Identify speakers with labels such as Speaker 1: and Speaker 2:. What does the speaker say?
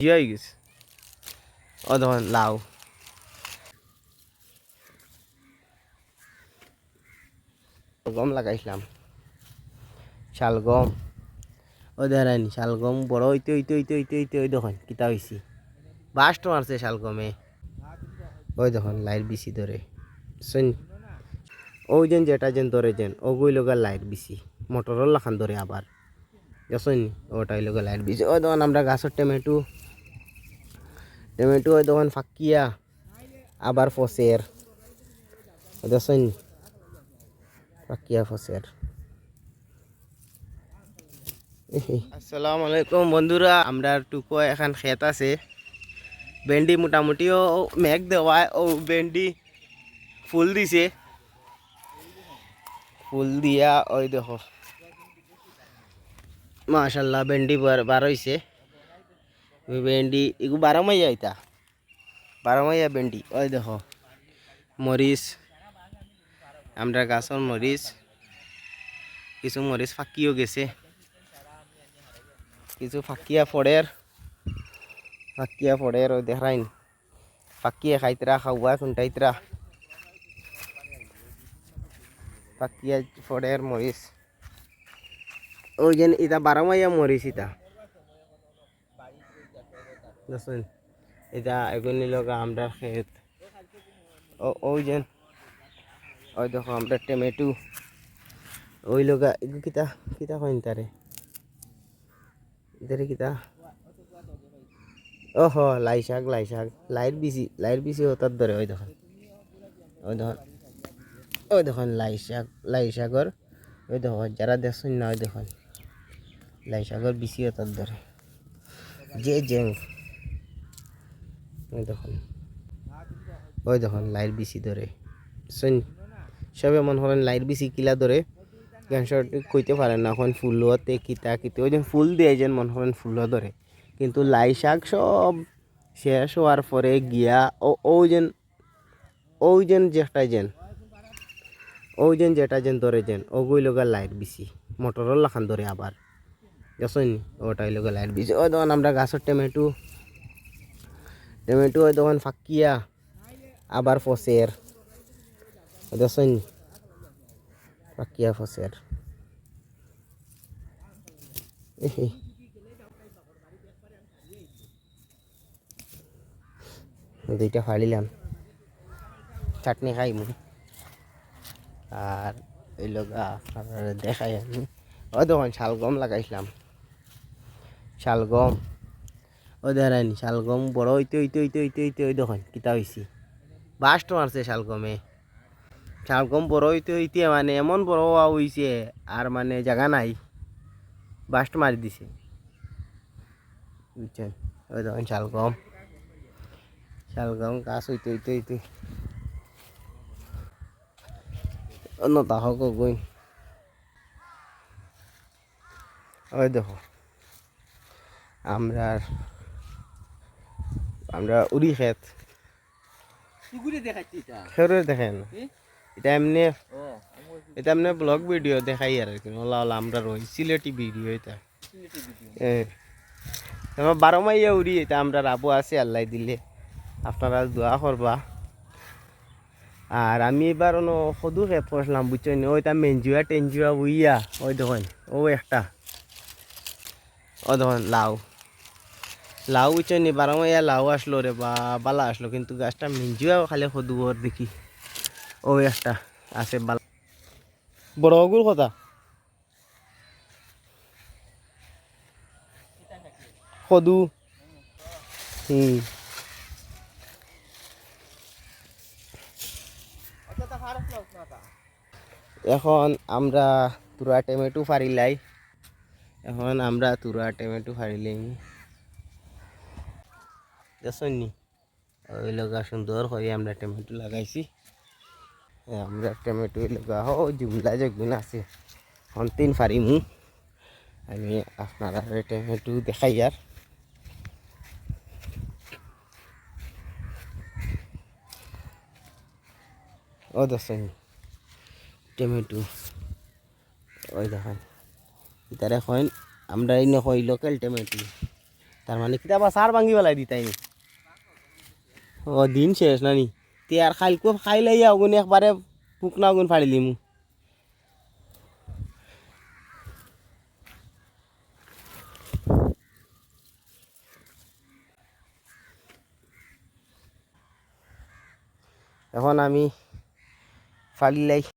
Speaker 1: হয়ে গেছে। ও দেখুন লাউ। গম লাগাইছিলাম। শালগম ও দেখানি শালগম বড় হইতে হইতে হইতে হইতে হইতে ওই দেখুন কিতা হয়েছি বাস্ট মারছে শালগমে ওই দেখুন লাইট বেশি ধরে। শুন ওই যেন যেটা যেন ধরে যেন ওগুই লগা লাইট বেশি মোটরর লাখান ধরে আবার। দেখুন ওটাই লগা লাইট বেশি ওই দেখুন আমরা গাছের টমেটো টমেটো ওই দেখুন ফাঁকিয়া, আবার ফসের। দেখুন ফাঁকিয়া ফসের। আসসালামু আলাইকুম বন্ধুরা, আমরা টুকো এখন ক্ষেত আছে। ভেন্ডি মোটামুটিও মেঘ দেওয়ায়, ও ভেন্ডি ফুল দিছে। ফুল দিয়া, ওই দেখো। মাশাল্লাহ, ভেন্ডি বার হয়েছে ভেন্ডি এগু বারো মাইয়া এটা বারো মাইয়া ভেন্ডি, ওই দেখো, মরিচ আমরা গাছর মরিচ, কিছু মরিচ ফাঁকিও গেছে। কিছু ফাঁকিয়া ফড়ের ফাঁকিয়া ফড়ের ওই দেখাইন ফাঁকিয়া খাইতরা, খাওয়া খুন্টাইতরা ফাঁকিয়া ফড়ের মরিচ। ওই যেন ইটা বারো মাইয়া মরিচ ইটা। দেখুন এটা এগুলি লগা আমরা খেত ও, ওই যেন ওই দেখো আমরা টমেটো। ওই লগা, এগু কিতা কিতা কইন তারে? ইতারে কিতা? ওহ, লাই শাক লাই শাক। লাইট বিসি লাইট বিসি হতার ধরে, ওই দেখুন। ওই দেখুন। ওই দেখুন লাই শাক, লাই শাকর ওই দেখুন, যারা দেখছেন না, ওই দেখুন। লাই শাকর বিসি হতার ধরে। যে জেং। ওই দেখুন। ওই দেখুন, লাইট বিসি ধরে। শুন, সবে মনে করেন লাইট বিসি কিলা ধরে। ক্যান্সার কইতে পারেন না, এখন ফুলতে কিতা কিতে। ওই যে ফুল দিয়ে যেন মনে করেন ফুলও ধরে। কিন্তু লাই শাক সব শেষ হওয়ার পরে গিয়া ও ওই যেন ওই যেন যেটা যেন ওই যেন যেটা যেন ধরে যেন ওগুই লগা লাইট বেশি মোটরর লাখান ধরে আবার। দেখছেন ওটাই লগা লাইট বেশি ওই তখন আমরা গাছের টমেটো টমেটো ওই তখন ফাঁকিয়া আবার ফসের দেখছেন ফাঁকিয়া ফসের দুইটা ফাড়িলাম চাটনি খাই খাইমু আর এই লোক দেখাই আমি ওই তখন শালগম লাগাইছিলাম শালগম ওই দেখায়নি শালগম, বড় হইতে হইতে হইতে হইতে হইতে ওই দেখুন কিতা হয়েছি বাস্ট মারছে শালগমে। শালগম বড় হইতে হইতে মানে এমন বড় হওয়া হইছে, আর মানে জায়গা নাই। বাস্ট মারি দিছে। বুঝছেন? ওই দেখুন শালগম। শালগম গাছ হইতে হইতে হইতে। অন্য তাহক গই ওই দেখো। আমরা আমরা উড়ি খেত। দেখেন? এটা এমনি এটা এমনি ব্লগ ভিডিও দেখাই আর কি। ওলা ওলা আমরা রই সিলেটি ভিডিও এটা। এবার বারো মাইয়া উড়ি এটা আমরা রাবো আছে আল্লাহ দিলে। আপনারা দোয়া করবা। আর আমি এবার অন্য সদু খেত করছিলাম বুঝছেন ওই তা মেনজুয়া টেনজুয়া উইয়া ওই দেখুন ও একটা। ও দেখুন লাউ। লাউ বুঝছেন বারো মাইয়া লাউ আসলো রে বা বালা আসলো কিন্তু গাছটা মেনজুয়া খালি সদু ওর দেখি। ও একটা আছে বালা। বড় গুর কথা। সদু। হুম এখন আমরা তুরা টমেটো ফারিলাই। এখন আমরা তুরা টমেটো ফারিলাই দেখছেন নি ওই লগা সুন্দর করে আমরা টমেটো লাগাইছি। আমরা টমেটো লগা হ জুমলা যেগুন আছে। তিন ফারিমু। আমি আপনারা টমেটো দেখাই আর। ও, দেখছেন? টমেটো। ওই দেখেন। এটার এখন আমরা এই নকই লোকাল টমেটো। তার মানে কিতা আবার সার ভাঙ্গি বেলাই দিতাই ও দিন শেষ না নি? তে আর খাইলকো খাইলাই আগুন একবারে শুকনা আগুন ফাড়িলি মু। এখন আমি ফালিলাই